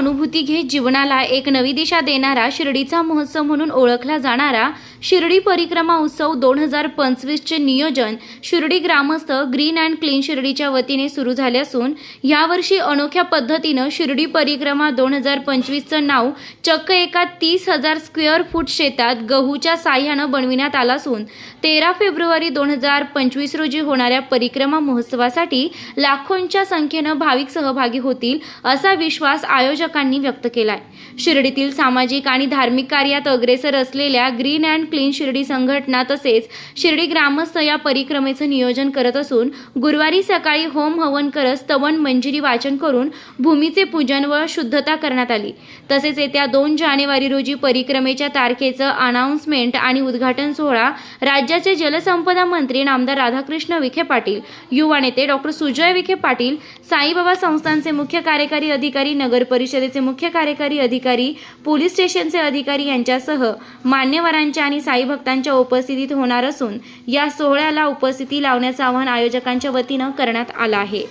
अनुभूती घेत जीवनाला एक नवी दिशा देणारा शिर्डीचा महोत्सव म्हणून ओळखला जाणारा शिर्डी परिक्रमा उत्सव दोन हजार पंचवीसचे नियोजन शिर्डी ग्रामस्थ ग्रीन अँड क्लीन शिर्डीच्या वतीने सुरू झाले असून यावर्षी अनोख्या पद्धतीनं शिर्डी परिक्रमा दोन हजार पंचवीसचं नाव चक्क एका तीस हजार स्क्वेअर फूट शेतात गहूच्या साह्यानं बनविण्यात आलं असून तेरा फेब्रुवारी दोन हजार पंचवीस रोजी होणाऱ्या परिक्रमा महोत्सवासाठी लाखोंच्या संख्येनं भाविक सहभागी होतील असा विश्वास आयोजकांनी व्यक्त केलाय. शिर्डीतील सामाजिक आणि धार्मिक कार्यात अग्रेसर असलेल्या ग्रीन अँड क्लीन शिर्डी संघटना तसेच शिर्डी ग्रामस्थ या परिक्रमेचं नियोजन करत असून गुरुवारी सकाळी होम हवन करत स्तवन मंजिरी वाचन करून भूमीचे पूजन व शुद्धता करण्यात आली. तसेच येत्या दोन जानेवारी रोजी परिक्रमेच्या तारखेचं अनाउन्समेंट आणि उद्घाटन सोहळा राज्याचे जलसंपदा मंत्री नामदार राधाकृष्ण विखे पाटील युवा नेते डॉक्टर सुजय विखे पाटील साईबाबा संस्थांचे मुख्य कार्यकारी अधिकारी नगर परिषदेचे मुख्य कार्यकारी अधिकारी पोलीस स्टेशनचे अधिकारी यांच्यासह मान्यवरांच्या आणि साई भक्तांच्या उपस्थितीत होणार असून या सोहळ्याला उपस्थिती लावण्याचं आवाहन आयोजकांच्या वतीनं करण्यात आलं आहे.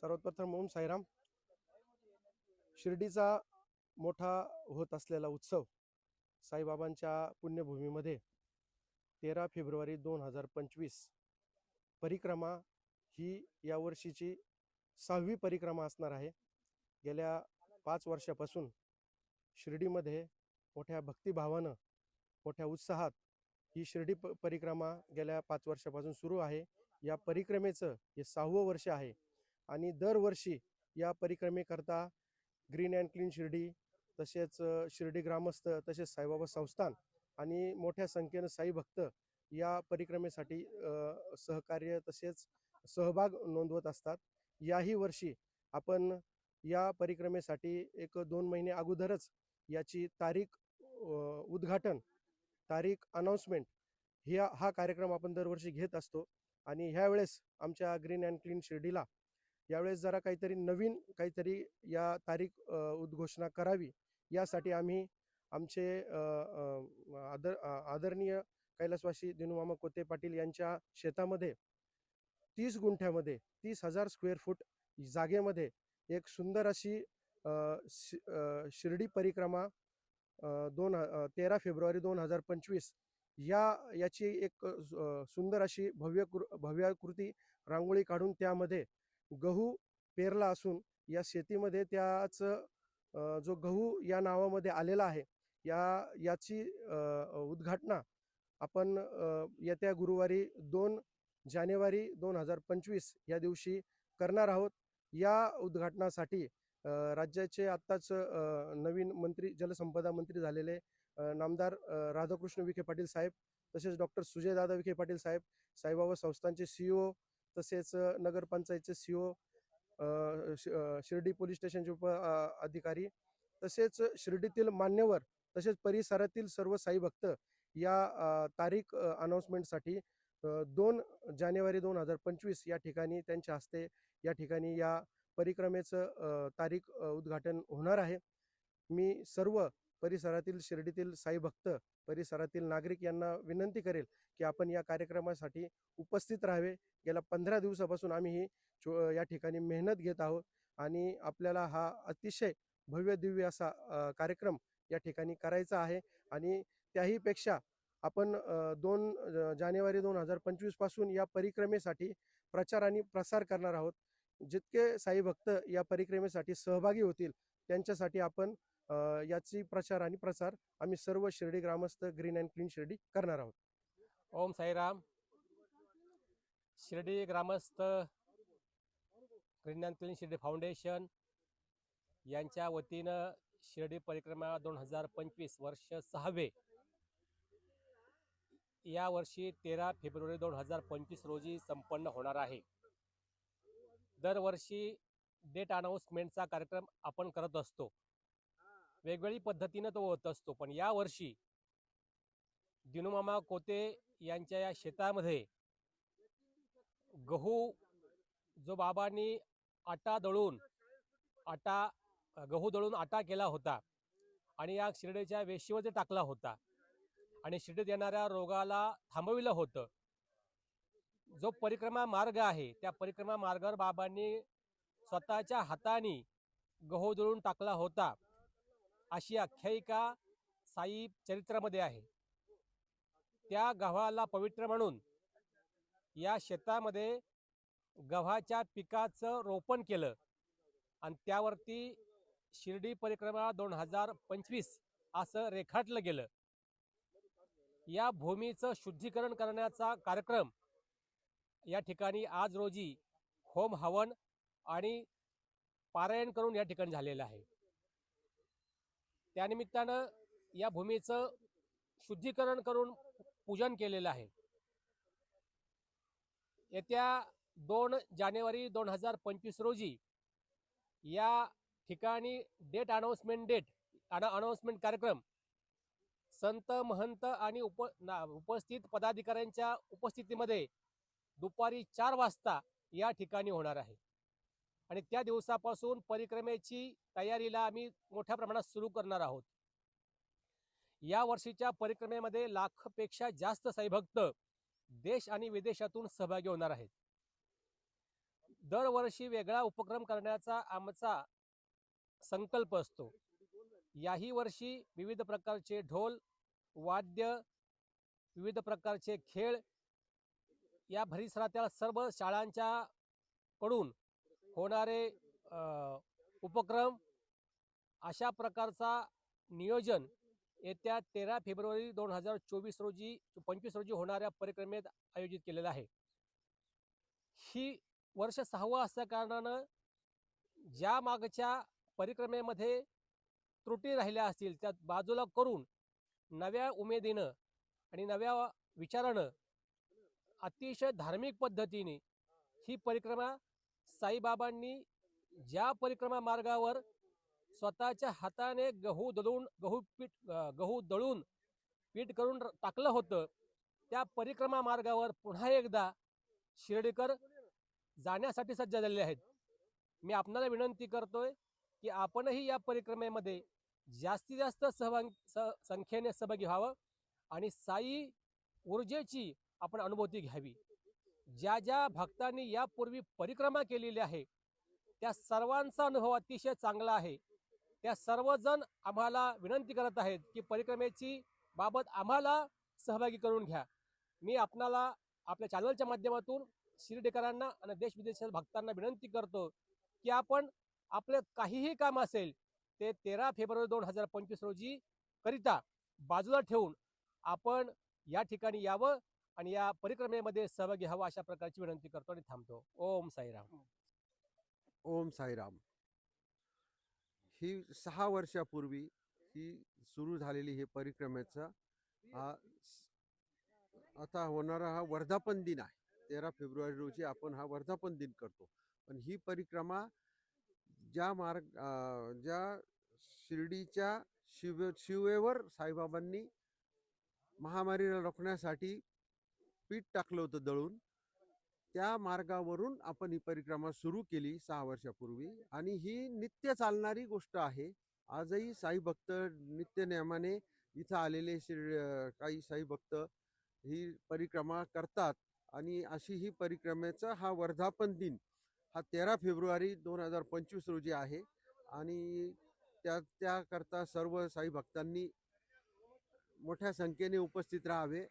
सर्वप्रथम ओम साईराम. शिर्डीचा मोठा होत असलेला उत्सव साईबाबांच्या पुण्यभूमीमध्ये तेरा फेब्रुवारी दोन हजार पंचवीस परिक्रमा ही यावर्षीची सहावी परिक्रमा असणार आहे. गेल्या पाच वर्षापासून शिर्डीमध्ये मोठ्या भक्तिभावानं मोठ्या उत्साहात ही शिर्डी प परिक्रमा गेल्या पाच वर्षापासून सुरू आहे. या परिक्रमेचं हे सहावं वर्ष आहे आणि दरवर्षी या परिक्रमेकरता ग्रीन अँड क्लीन शिर्डी तसेच शिर्डी ग्रामस्थ तसेच साईबाबा संस्थान आणि मोठ्या संख्येनं साई भक्त या परिक्रमेसाठी सहकार्य तसेच सहभाग नोंदवत असतात. याही वर्षी आपण या परिक्रमेसाठी एक दोन महिने अगोदरच याची तारीख उद्घाटन तारीख अनाऊन्समेंट ह्या हा कार्यक्रम आपण दरवर्षी घेत असतो. आणि ह्यावेळेस आमच्या ग्रीन अँड क्लीन शिर्डीला यावेळेस जरा काहीतरी नवीन काहीतरी या तारीख उद्घोषणा करावी यासाठी आम्ही आमचे आदर आदरणीय कैलासवासी दिनुमामा कोते पाटील यांच्या शेतामध्ये तीस गुंठ्यामध्ये तीस हजार स्क्वेअर फूट जागेमध्ये एक सुंदर अशी शि- शिर्डी परिक्रमा दोन तेरा फेब्रुवारी दोन हजार पंचवीस या याची एक सुंदर अशी भव्य कृ भव्याकृती रांगोळी काढून त्यामध्ये गहू पेरला असून या शेतीमध्ये त्याचं जो गहू या नावामध्ये आलेला आहे या याची उद्घाटना आपण येत्या गुरुवारी दोन जानेवारी दोन हजार पंचवीस या दिवशी करणार आहोत. या उद्घाटनासाठी राज्याचे आत्ताच नवीन मंत्री जलसंपदा मंत्री झालेले नामदार राधाकृष्ण विखे पाटील साहेब तसेच डॉक्टर सुजयदादा विखे पाटील साहेब साईबाबा संस्थांचे सीईओ तसेच अ, नगरपंचायतचे सीओ शिर्डी पोलीस स्टेशनचे उप अधिकारी तसेच शिर्डीतील मान्यवर तसेच परिसरातील सर्व साई भक्त या तारीख अनाऊन्समेंटसाठी दोन जानेवारी दोन हजार पंचवीस या ठिकाणी त्यांच्या हस्ते या ठिकाणी या परिक्रमेचं तारीख उद्घाटन होणार आहे. मी सर्व परिसरातील शिर्डीतील साई भक्त परिसरातील नागरिक यांना विनंती करेल की आपण या कार्यक्रमासाठी उपस्थित राहावे. गेल्या पंधरा दिवसापासून आम्ही ही चो या ठिकाणी मेहनत घेत आहोत आणि आपल्याला हा अतिशय भव्य दिव्य असा कार्यक्रम या ठिकाणी करायचा आहे आणि त्याहीपेक्षा आपण दोन जानेवारी दोन हजार पंचवीसपासून या परिक्रमेसाठी प्रचार आणि प्रसार करणार आहोत. जितके साई भक्त या परिक्रमेसाठी सहभागी होतील त्यांच्यासाठी आपण याची प्रचार आणि प्रसार आम्ही सर्व शिर्डी ग्रामस्थ ग्रीन अँड क्लीन शिर्डी करणार आहोत. ओम साईराम शिर्डी ग्रामस्थ green and clean Shirdi foundation यांच्या वतीनं शिर्डी परिक्रमा दोन हजार पंचवीस वर्ष सहावे या वर्षी तेरा फेब्रुवारी दोन हजार पंचवीस रोजी संपन्न होणार आहे. दरवर्षी डेट अनाऊन्समेंटचा कार्यक्रम आपण करत असतो. वेगवेगळी पद्धतीनं तो होत असतो. पण यावर्षी दिनुमामा कोते यांच्या या शेतामध्ये गहू जो बाबांनी आटा दळून आटा गहू दळून आटा केला होता आणि या शिर्डीच्या वेशीवर ते टाकला होता आणि शिर्डीत येणाऱ्या रोगाला थांबविलं होतं. जो परिक्रमा मार्ग आहे त्या परिक्रमा मार्गावर बाबांनी स्वतःच्या हाताने गहू दळून टाकला होता. अशी आख्यायिका साई चरित्रामध्ये आहे. त्या गव्हाला पवित्र म्हणून या शेतामध्ये गव्हाच्या पिकाचं रोपण केलं आणि त्यावरती शिर्डी परिक्रमा दोन हजार पंचवीस असं रेखाटलं गेलं. या भूमीचं शुद्धीकरण करण्याचा कार्यक्रम या ठिकाणी आज रोजी होम हवन आणि पारायण करून या ठिकाणी झालेलं आहे. त्यानिमित्तानं या भूमीचं शुद्धीकरण करून पूजन केलेलं आहे. येत्या दोन जानेवारी दोन हजार पंचवीस रोजी या ठिकाणी डेट अनाऊन्समेंट डेट अनाऊन्समेंट कार्यक्रम संत महंत आणि उप ना- उपस्थित पदाधिकाऱ्यांच्या उपस्थितीमध्ये दुपारी चार वाजता या ठिकाणी होणार आहे. आणि त्या दिवसापासून परिक्रमेची तयारीला आम्ही मोठ्या प्रमाणात सुरू करणार आहोत. या वर्षीच्या परिक्रमेमध्ये लाखपेक्षा जास्त साईभक्त देश आणि विदेशातून सहभागी होणार आहेत. दरवर्षी वेगळा उपक्रम करण्याचा आमचा संकल्प असतो. याही वर्षी विविध प्रकारचे ढोल वाद्य विविध प्रकारचे खेळ या भरिसरातील सर्व शाळांच्या कडून होणारे उपक्रम अशा प्रकारचा नियोजन येत्या तेरा फेब्रुवारी दोन हजार चोवीस रोजी पंचवीस रोजी होणाऱ्या परिक्रमेत आयोजित केलेलं आहे. ही वर्ष सहावं असल्या कारणानं ज्या मागच्या परिक्रमेमध्ये त्रुटी राहिल्या असतील त्या बाजूला करून नव्या उमेदीनं आणि नव्या विचारानं अतिशय धार्मिक पद्धतीने ही परिक्रमा साईबाबांनी ज्या परिक्रमा मार्गावर स्वतःच्या हाताने गहू दळून गहू पीठ गहू दळून पीठ करून टाकलं होतं त्या परिक्रमा मार्गावर पुन्हा एकदा शिर्डीकर जाण्यासाठी सज्ज झालेले आहेत. मी आपणाला विनंती करतोय की आपणही या परिक्रमेमध्ये जास्तीत जास्त सहभाग स संख्येने सहभागी व्हावं आणि साई ऊर्जेची आपण अनुभूती घ्यावी. ज्या ज्या भक्तांनी यापूर्वी परिक्रमा केलेली आहे त्या सर्वांचा अनुभव अतिशय चांगला आहे. त्या सर्वजण आम्हाला विनंती करत आहेत की परिक्रमेची बाबत आम्हाला सहभागी करून घ्या. मी आपणाला आपल्या चॅनलच्या माध्यमातून शिर्डेकरांना आणि देश विदेशातील भक्तांना विनंती करतो की आपण आपलं काहीही काम असेल ते तेरा फेब्रुवारी दोन हजार पंचवीस रोजी करिता बाजूला ठेवून आपण या ठिकाणी यावं आणि या परिक्रमेमध्ये सहभागी व्हावं अशा प्रकारची विनंती करतो आणि थांबतो. ओम साईराम. ओम साईराम. ही सहा वर्षापूर्वी ही सुरू झालेली ही परिक्रमेचा हा आता होणारा हा वर्धापन दिन आहे. तेरा फेब्रुवारी रोजी आपण हा वर्धापन दिन करतो. पण ही परिक्रमा ज्या मार्ग ज्या शिर्डीच्या शिव शिवेवर साईबाबांनी महामारीला रोखण्यासाठी पीठ टाकलं होतं दळून. त्या मार्गावरून आपण ही परिक्रमा सुरू केली सहा वर्षापूर्वी आणि ही नित्य चालणारी गोष्ट आहे. आजही साई भक्त नित्य नियमाने इथं आलेले श्री काही साई भक्त ही परिक्रमा करतात आणि अशी ही परिक्रमेचा हा वर्धापन दिन हा तेरा फेब्रुवारी दोन हजार पंचवीस रोजी आहे आणि त्या त्याकरता सर्व साई भक्तांनी मोठ्या संख्येने उपस्थित राहावे.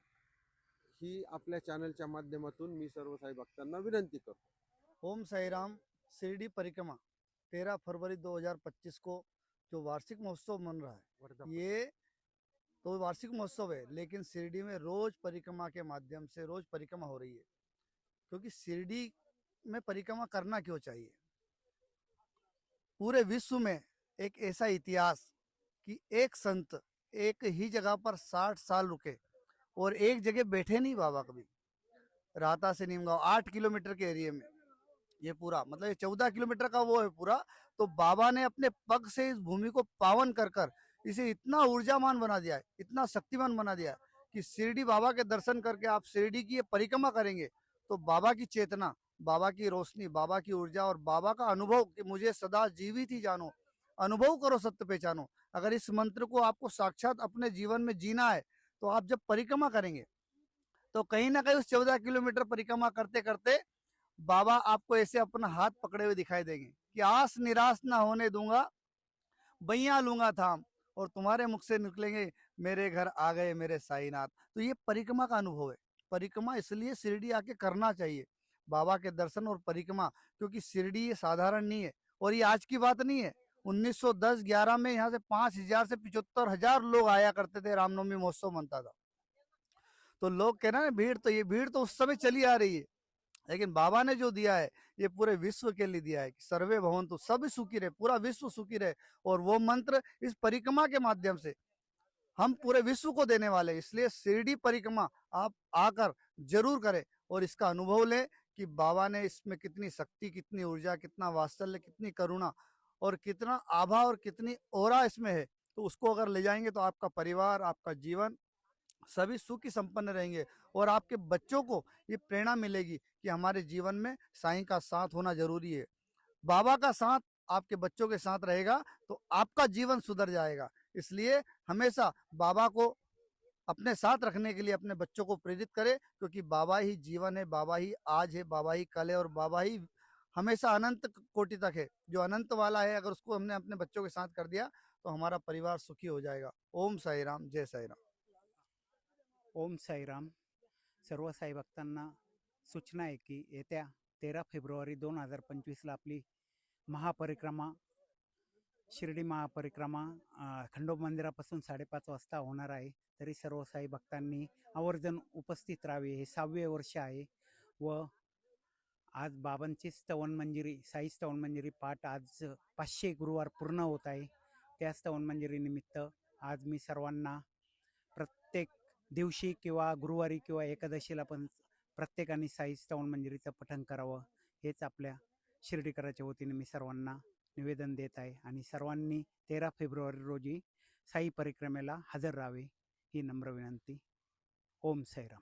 ही आपल्या चॅनलच्या माध्यमातून मी सर्व साई भक्तांना विनंती करतो. ओम साई राम शिरडी परिक्रमा 13 फरवरी 2025 को जो वार्षिक महोत्सव मन रहा है ये तो वार्षिक महोत्सव है लेकिन शिरडी में रोज परिक्रमा के माध्यम से रोज परिक्रमा हो रही है। क्योंकि शिरडी में परिक्रमा करना क्यों चाहिए? पूरे विश्व में एक ऐसा इतिहास कि एक संत एक ही जगह पर साठ साल रुके और एक जगह बैठे नहीं बाबा कभी। राता से नीमगांव, आठ किलोमीटर के एरिया में। ये पूरा मतलब ये चौदह किलोमीटर का वो है पूरा। तो बाबा ने अपने पग से इस भूमि को पावन कर कर इसे इतना ऊर्जामान बना दिया है, इतना शक्तिमान बना दिया है कि शिरडी बाबा के दर्शन करके आप शिरडी की ये परिक्रमा करेंगे तो बाबा की चेतना, बाबा की रोशनी, बाबा की ऊर्जा और बाबा का अनुभव कि मुझे सदा जीवित ही जानो, अनुभव करो सत्य पहचानो। अगर इस मंत्र को आपको साक्षात अपने जीवन में जीना है तो आप जब परिक्रमा करेंगे तो कहीं ना कहीं उस चौदह किलोमीटर परिक्रमा करते करते बाबा आपको ऐसे अपना हाथ पकड़े हुए दिखाई देंगे कि आस निराश ना होने दूँगा बैया लूँगा थाम और तुम्हारे मुख से निकलेंगे, मेरे घर आ गए मेरे साईनाथ। तो ये परिक्रमा का अनुभव है। परिक्रमा इसलिए शिरडी आके करना चाहिए, बाबा के दर्शन और परिक्रमा, क्योंकि शिरडी ये साधारण नहीं है और ये आज की बात नहीं है। 1910-11 में यहाँ से पाँच हज़ार से पिछहत्तर हज़ार लोग आया करते थे रामनवमी महोत्सव मनता था। तो लोग कह रहे हैं भीड़ तो ये, भीड़ तो उस समय चली आ रही है। लेकिन बाबा ने जो दिया है, ये पूरे विश्व के लिए दिया है कि सर्वे भवन तो सब सुखी रहे, पूरा विश्व सुखी रहे। और वो मंत्र इस परिक्रमा के माध्यम से हम पूरे विश्व को देने वाले इसलिए शिरडी परिक्रमा आप आकर ज़रूर करें और इसका अनुभव लें कि बाबा ने इसमें कितनी शक्ति, कितनी ऊर्जा, कितना वात्सल्य, कितनी करुणा और कितना आभा और कितनी ओरा इसमें है तो उसको अगर ले जाएँगे तो आपका परिवार, आपका जीवन, सभी सुखी संपन्न रहेंगे और आपके बच्चों को ये प्रेरणा मिलेगी कि हमारे जीवन में साईं का साथ होना ज़रूरी है। बाबा का साथ आपके बच्चों के साथ रहेगा तो आपका जीवन सुधर जाएगा। इसलिए हमेशा बाबा को अपने साथ रखने के लिए अपने बच्चों को प्रेरित करें, क्योंकि बाबा ही जीवन है, बाबा ही आज है, बाबा ही कल है और बाबा ही हमेशा अनंत कोटि तक है। जो अनंत वाला है, अगर उसको हमने अपने बच्चों के साथ कर दिया तो हमारा परिवार सुखी हो जाएगा। ओम साई राम, जय साई राम। ओम साईराम सर्व साई भक्तांना सूचना आहे की, येत्या तेरा फेब्रुवारी दोन हज़ार पंचवीसला आपली महापरिक्रमा, शिर्डी महापरिक्रमा खंडोबा मंदिरापासून साडेपाच वाजता होणार आहे. तरी सर्व साई भक्तांनी आवर्जन उपस्थित राहावे. हे सहावे वर्ष आहे व आज बाबांची स्तवन मंजिरी साई स्तवन मंजिरी पाठ आज पाचशे गुरुवार पूर्ण होत आहे. त्या स्तवन मंजिरीनिमित्त आज मी सर्वांना प्रत्येक दिवशी किंवा गुरुवारी किंवा एकादशीला पण प्रत्येकाने साई स्तवन मंजिरीचं पठण करावं हेच आपल्या शिर्डीकराच्या वतीने मी सर्वांना निवेदन देत आहे आणि सर्वांनी तेरा फेब्रुवारी रोजी साई परिक्रमेला हजर राहावे ही नम्र विनंती. ओम साईराम.